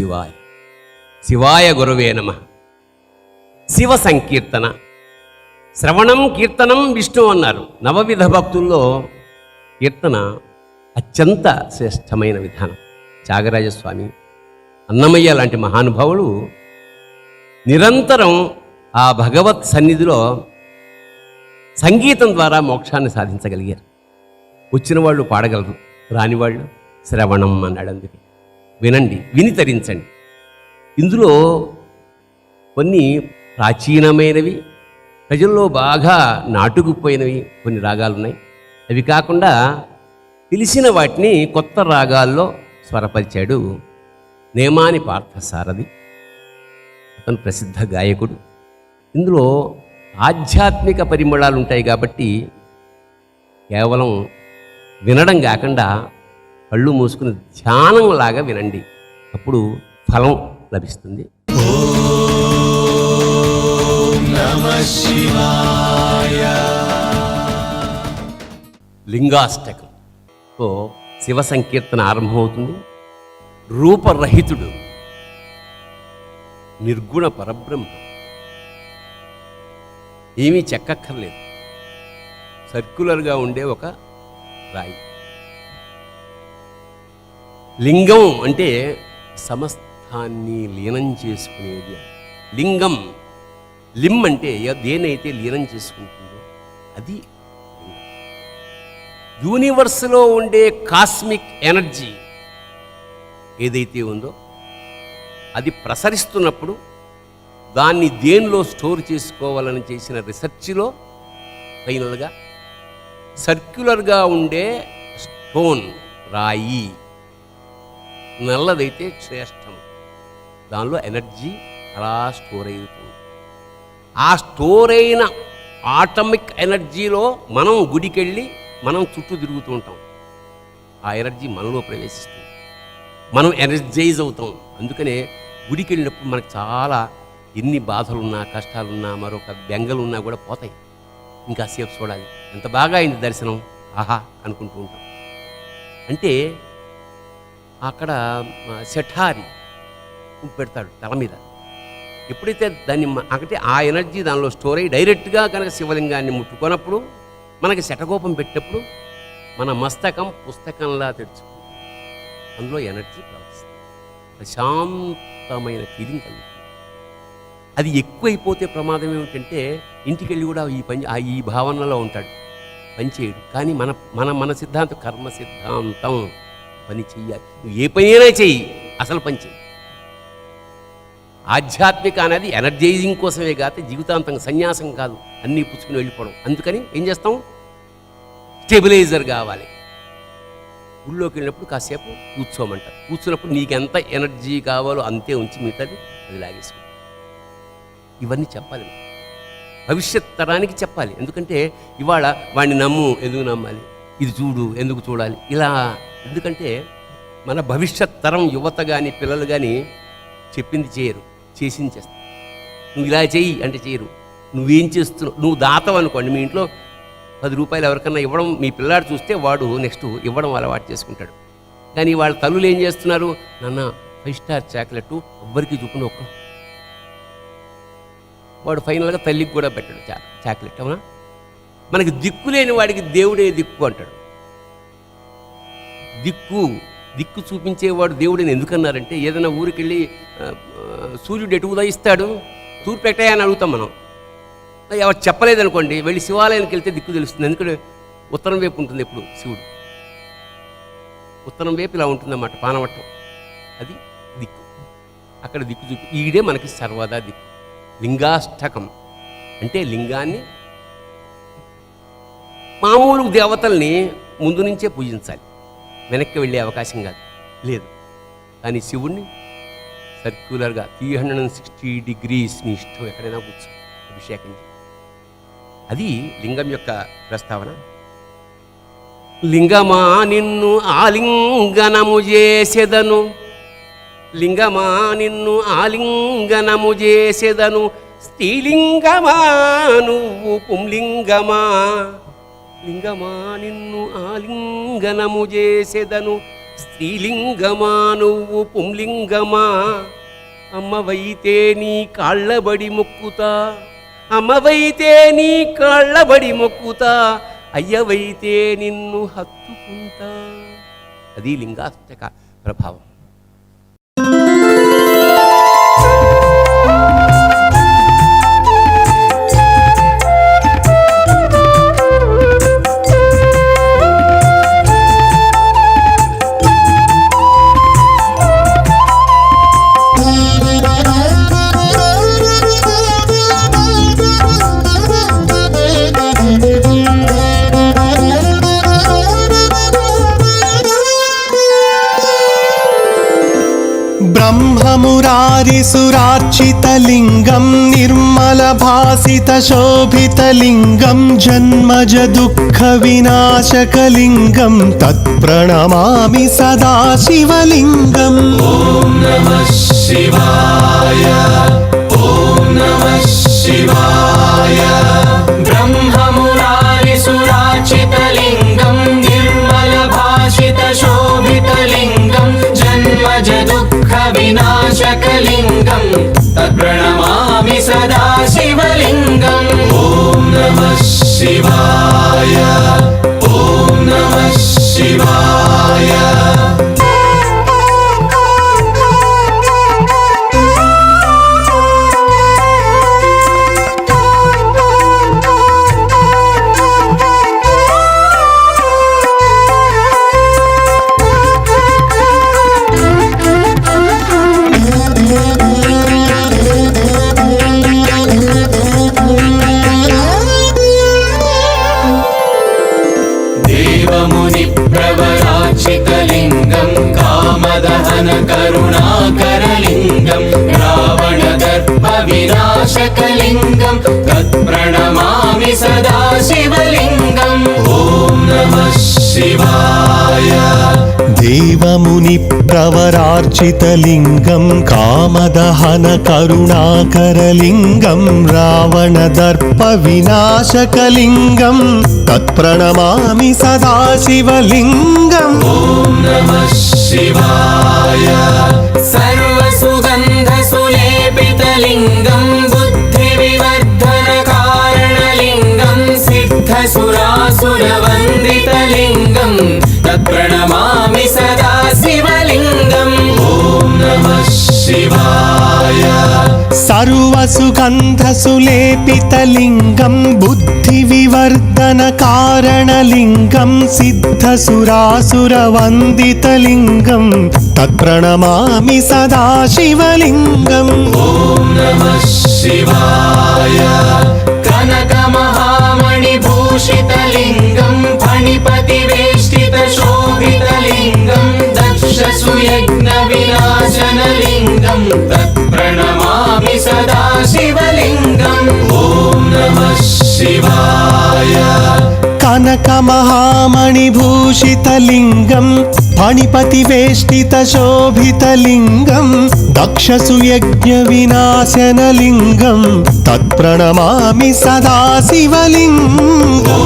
శివాయ. శివాయ గురవే నమ. శివ సంకీర్తన. శ్రవణం కీర్తనం విష్ణు అన్నారు. నవవిధ భక్తుల్లో కీర్తన అత్యంత శ్రేష్టమైన విధానం. త్యాగరాజస్వామి అన్నమయ్య లాంటి మహానుభావులు నిరంతరం ఆ భగవత్ సన్నిధిలో సంగీతం ద్వారా మోక్షాన్ని సాధించగలిగారు. వచ్చిన వాళ్ళు పాడగలరు రాని వాళ్ళు శ్రవణం అన్నాడు అందుకే. వినండి విని తరించండి. ఇందులో కొన్ని ప్రాచీనమైనవి ప్రజల్లో బాగా నాటుకుపోయినవి కొన్ని రాగాలు ఉన్నాయి అవి కాకుండా తెలిసిన వాటిని కొత్త రాగాల్లో స్వరపరిచాడు నేమాని పార్థసారథి. అతను ప్రసిద్ధ గాయకుడు. ఇందులో ఆధ్యాత్మిక పరిమళాలు ఉంటాయి కాబట్టి కేవలం వినడం కాకుండా కళ్ళు మూసుకుని ధ్యానంలాగా వినండి. అప్పుడు ఫలం లభిస్తుంది. లింగాష్టకం. తో శివ సంకీర్తన ఆరంభమవుతుంది. రూపరహితుడు. నిర్గుణ పరబ్రహ్మ. ఏమీ చెక్కక్కర్లేదు. సర్క్యులర్గా ఉండే ఒక రాయి. లింగం అంటే సమస్తాన్ని లీనం చేసుకునేది. లింగం లిమ్ అంటే దేనైతే లీనం చేసుకుంటుందో అది యూనివర్స్లో ఉండే కాస్మిక్ ఎనర్జీ ఏదైతే ఉందో అది ప్రసరిస్తున్నప్పుడు దాన్ని దేనిలో స్టోర్ చేసుకోవాలని చేసిన రీసెర్చ్లో ఫైనల్గా సర్క్యులర్గా ఉండే స్టోన్ రాయి. నల్లదైతే శ్రేష్టం. దానిలో ఎనర్జీ అలా స్టోర్ అవుతుంది ఆ స్టోర్ అయిన ఆటమిక్ ఎనర్జీలో మనం గుడికెళ్ళి మనం చుట్టూ తిరుగుతూ ఉంటాం. ఆ ఎనర్జీ మనలో ప్రవేశిస్తుంది. మనం ఎనర్జైజ్ అవుతాం. అందుకనే గుడికి వెళ్ళినప్పుడు మనకు చాలా ఎన్ని బాధలున్నా కష్టాలున్నా మరొక బెంగలున్నా కూడా పోతాయి. ఇంకా సేపు చూడాలి. ఎంత బాగా అయింది దర్శనం? ఆహా అనుకుంటూ ఉంటాం. అంటే అక్కడ ఆ, శఠారి పెడతాడు తల మీద. ఎప్పుడైతే దాన్ని మ- అంటే ఆ ఎనర్జీ దానిలో స్టోర్ అయ్యి డైరెక్ట్గా కనుక శివలింగాన్ని ముట్టుకున్నప్పుడు మనకి శటకోపం పెట్టినప్పుడు మన మస్తకం పుస్తకంలా తెరుచుకుంటుంది. అందులో ఎనర్జీ ప్రవహిస్తుంది. ప్రశాంతమైన ఫీలింగ్ కలుగుతుంది. అది ఎక్కువైపోతే ప్రమాదం ఏమిటంటే ఇంటికి వెళ్ళి కూడా ఈ పని ఆ ఈ భావనలో ఉంటాడు. పని చేయడు. కానీ మన మన మన సిద్ధాంతం కర్మ సిద్ధాంతం పని చెయ్యాలి. నువ్వు ఏ పని అయినా చెయ్యి. అసలు పని చెయ్యి. ఆధ్యాత్మిక అనేది ఎనర్జైజింగ్ కోసమే కాదు జీవితాంతం సన్యాసం కాదు. అన్నీ పుచ్చుకుని వెళ్ళిపోవడం. అందుకని ఏం చేస్తాం? స్టెబిలైజర్ కావాలి. ఊళ్ళోకి వెళ్ళినప్పుడు కాసేపు కూర్చోమంటారు. కూర్చున్నప్పుడు నీకు ఎంత ఎనర్జీ కావాలో అంతే ఉంచి మిగతాది అది లాగేసుకో. ఇవన్నీ చెప్పాలి భవిష్యత్ తరానికి చెప్పాలి. ఎందుకంటే ఇవాళ వాడిని నమ్ము ఎందుకు నమ్మాలి? ఇది చూడు ఎందుకు చూడాలి? ఇలా ఎందుకంటే మన భవిష్యత్ తరం యువత కానీ పిల్లలు కానీ చెప్పింది చేయరు చేసింది చేస్తారు నువ్వు ఇలా చేయి అంటే చేయరు. నువ్వేం చేస్తున్నావు? నువ్వు దాతవు అనుకోండి మీ ఇంట్లో పది రూపాయలు ఎవరికన్నా ఇవ్వడం మీ పిల్లాడు చూస్తే వాడు నెక్స్ట్ ఇవ్వడం అలవాటు చేసుకుంటాడు. కానీ వాళ్ళ తల్లులు ఏం చేస్తున్నారు? నాన్న ఫైవ్ స్టార్ చాక్లెట్ ఎవ్వరికి చూపున ఒక్క వాడు ఫైనల్గా తల్లికి కూడా పెట్టాడు చా చాక్లెట్ అవునా? మనకి దిక్కు లేని వాడికి దేవుడే దిక్కు అంటాడు. దిక్కు దిక్కు చూపించేవాడు దేవుడిని ఎందుకన్నారంటే ఏదైనా ఊరికి వెళ్ళి సూర్యుడు ఎటు ఉదయిస్తాడు? తూర్పు ఎట్టయా అని అడుగుతాం మనం. ఎవరు చెప్పలేదనుకోండి వెళ్ళి శివాలయానికి వెళ్తే దిక్కు తెలుస్తుంది. ఎందుకంటే ఉత్తరం వైపు ఉంటుంది ఎప్పుడు శివుడు. ఉత్తరం వైపు ఇలా ఉంటుందన్నమాట పానవట్టం. అది దిక్కు. అక్కడ దిక్కు చూపి ఈడే మనకి సర్వదా దిక్కు. లింగాష్టకం. అంటే లింగాన్ని మామూలు దేవతల్ని ముందు నుంచే పూజించాలి. వెనక్కి వెళ్ళే అవకాశం కాదు. లేదు. కానీ శివుణ్ణి సర్క్యులర్గా three hundred and sixty degrees నీ ఇష్టం ఎక్కడైనా కూర్చో అభిషేకం అది లింగం యొక్క ప్రస్తావన. లింగమా నిన్ను ఆలింగనము చేసెదను? లింగమా నిన్ను ఆలింగనము చేసెదను? స్త్రీలింగమా నువ్వు పుంలింగమా? లింగమా నిన్ను ఆలింగనము చేసెదను? స్త్రీలింగమా నువ్వు పుంలింగమా? అమ్మవైతే నీ కాళ్ళబడి మొక్కుతా? అమ్మవైతే నీ కాళ్ళబడి మొక్కుతా? అయ్యవైతే నిన్ను హత్తుకుంటా? అది లింగాష్టక ప్రభావం. ब्रह्ममुरारिसुरार्चितलिङ्गं निर्मलभासितशोभितलिङ्गं जन्मज दुःखविनाशकलिङ्गं तत्प्रणमामि सदा शिवलिङ्गम् नमः शिवाय नमः शिवाय ॐ नमः कामदहनकरुणाकरलिङ्गं रावणदर्पविनाशकलिङ्गं तत्प्रणमामि सदा शिवलिङ्गम् ॐ नमः शिवाय देवमुनिप्रवरार्चितलिङ्गं कामदहनकरुणाकरलिङ्गं रावणदर्पविनाशकलिङ्गं तत्प्रणमामि सदा शिवलिङ्गम् ॐ नमः शिवाय सर्वसुगन्धसुलेपितलिङ्गं बुद्धिविवर्धनकारणलिङ्गं सिद्धसुरासुरवन्दितलिङ्गं तत्प्रणमामि सदा शिवलिङ्गम् ॐ नमः शिवाय सर्वसुगन्धसुलेपितलिङ्गं बुद्धिविवर्धनकारणलिङ्गं सिद्धसुरासुरवन्दितलिङ्गं तत्प्रणमामि सदा शिवलिङ्गम् ॐ नमः शिवाय कनकमहामणिभूषितलिङ्गं फणिपतिवेष्टितशोभितलिङ्गं दक्षसुयज्ञविनाशनलिङ्गं तत्प्रणमामि सदा शिवलिङ्गम् ॐ नमः शिवाय कनकमहामणिभूषितलिङ्गं फणिपतिवेष्टितशोभितलिङ्गं दक्षसुयज्ञविनाशनलिङ्गं तत्प्रणमामि सदा शिवलिङ्गम् ॐ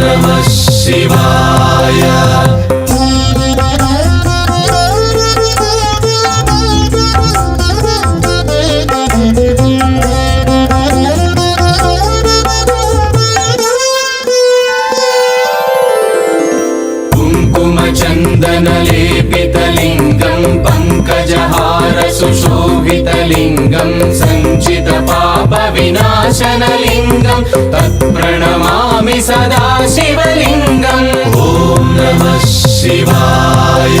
नमः शिवाय कुङ्कुमचन्दनलेपितलिङ्गं पङ्कजहारसुशोभितलिङ्गं सञ्चितपापविनाशनलिङ्गं तत्प्रणमामि सदा शिवलिङ्गम् ॐ नमः शिवाय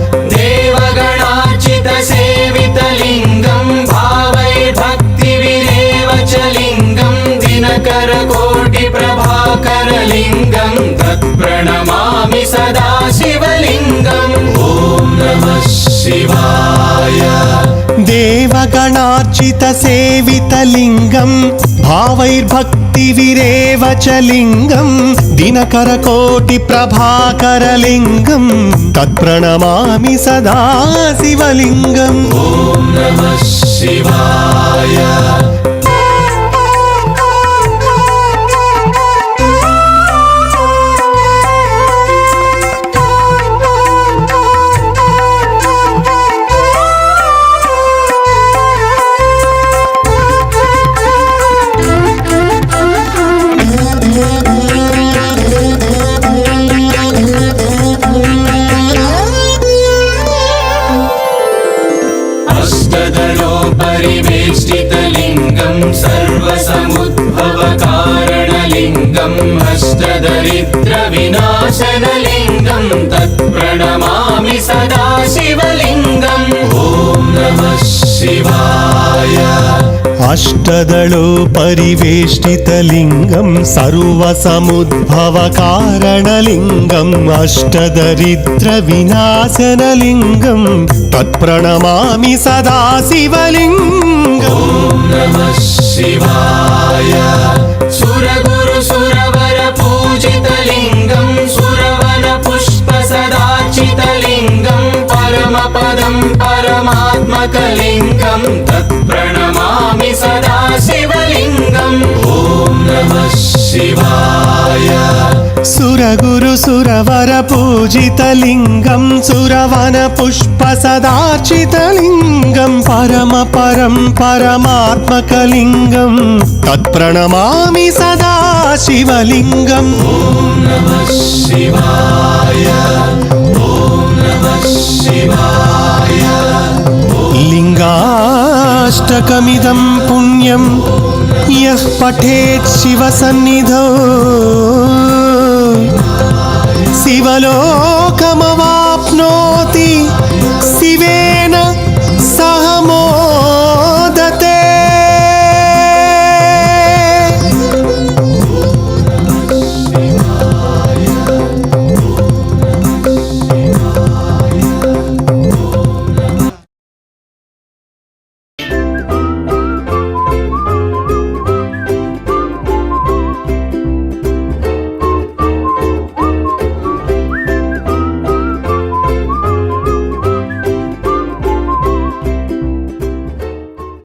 देवगणार्चितसेवितलिङ्गं भावैर्भक्तिविरेव च लिङ्गं दिनकरकोटिप्रभाकरलिङ्गं तत्प्रणमामि सदा शिवलिङ्गम् ॐ नमः शिवाय अष्टदलोपरिवेष्टितलिङ्गं सर्वसमुद्भवकारणलिङ्गम् अष्टदरिद्रविनाशनलिङ्गं तत्प्रणमामि सदा शिवलिङ्गम् ॐ नमः शिवाय अष्टदलोपरिवेष्टितलिङ्गं सर्वसमुद्भवकारणलिङ्गम् अष्टदरिद्रविनाशनलिङ्गं तत्प्रणमामि सदा शिवलिङ्गम् ॐ नमः शिवाय सुरगुरुसुरवर पूजितलिङ्गं सुरवन पुष्प सदाचितलिङ्गं परमपदं परमात्मकलिङ्गं तत्प्रणमामि सदा शिवलिङ्गम् ॐ नमः शिवाय सुरगुरुसुरवर पूजितलिङ्गं सुरवन पुष्प सदार्चितलिङ्गं परमपरं परमात्मकलिङ्गं तत्प्रणमामि सदा शिवलिङ्गम् ॐ नमः शिवाय ॐ नमः शिवाय దుర్గాష్టकमिदं पुण्यं यः पठेत् शिवसन्निधौ शिवलोकमवाप्नोति शिवे